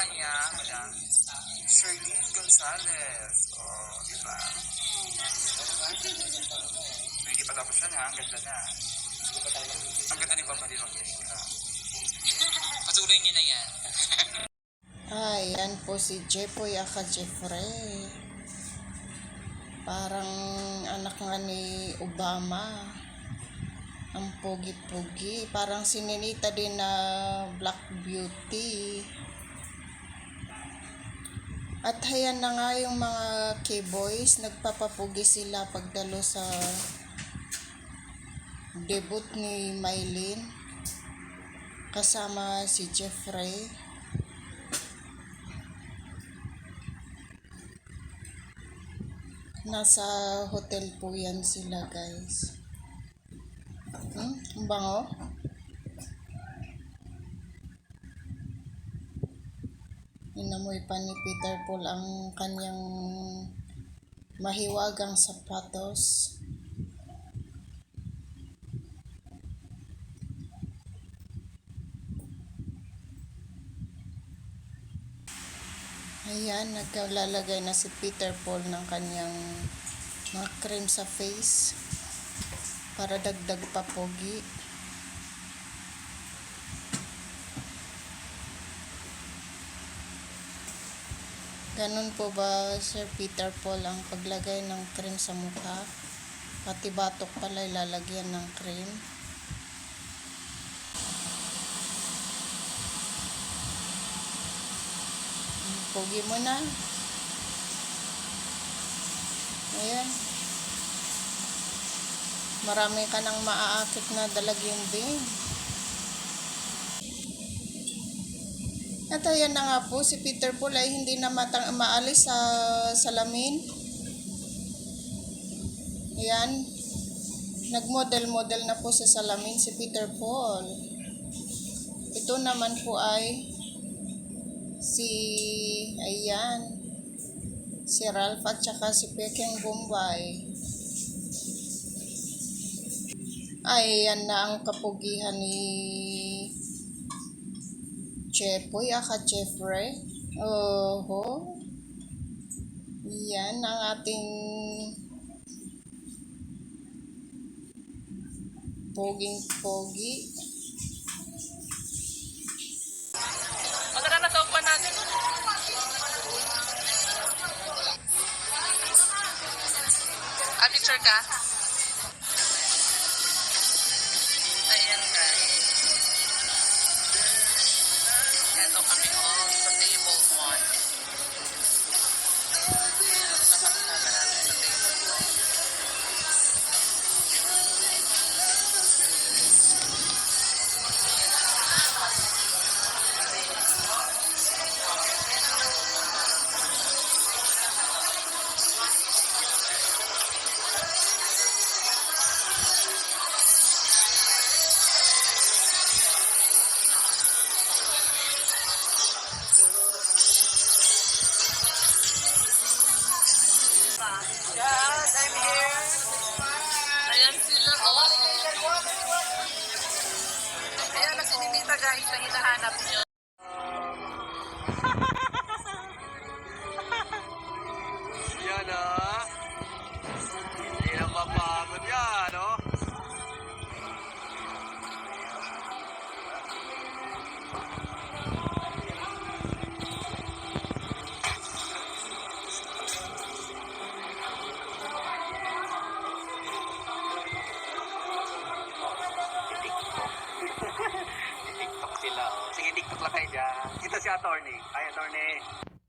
kanya, ayan, Sherlyn Gonzalez. Oh, di ba? Hindi pa tapos yan ha, ang ganda na. Ang ganda ni Mama Lino Monica. Patuloy niyo na yan. Ay, yan po si Jepoy aka Jeffrey. Parang anak nga ni Obama. Ang pogi-pogi. Parang sininita din na Black Beauty. At hayan na nga yung mga K-boys. Nagpapapugi sila pagdalo sa debut ni Mylene. Kasama si Jeffrey. Nasa hotel po yan sila, guys. Hmm? Ang bango? Inamoy pa ni Peter Paul ang kanyang mahiwagang sapatos. Ayan, nagkalalagay na si Peter Paul ng kanyang mga cream sa face para dagdag pa pogi. Ganun po ba, Sir Peter Paul, ang paglagay ng cream sa mukha? Pati batok pala ilalagyan ng cream. Pogi mo na. Ayan. Marami ka nang maaakit na dalagyan din. At ayan na nga po, si Peter Paul ay hindi na matang maalis sa salamin. Ayan. Nagmodel-model na po sa salamin si Peter Paul. Ito naman po ay si ayan si Ralph at saka si Peking Bombay ay yan na ang kapugihan ni Chepoy aka Jeffrey oho yan ang ating poging pogi Maganda na sa upan natin. Ah, picture ka? the feeble one. Guys na hinahanap niyo. Si attorney. Ay, attorney.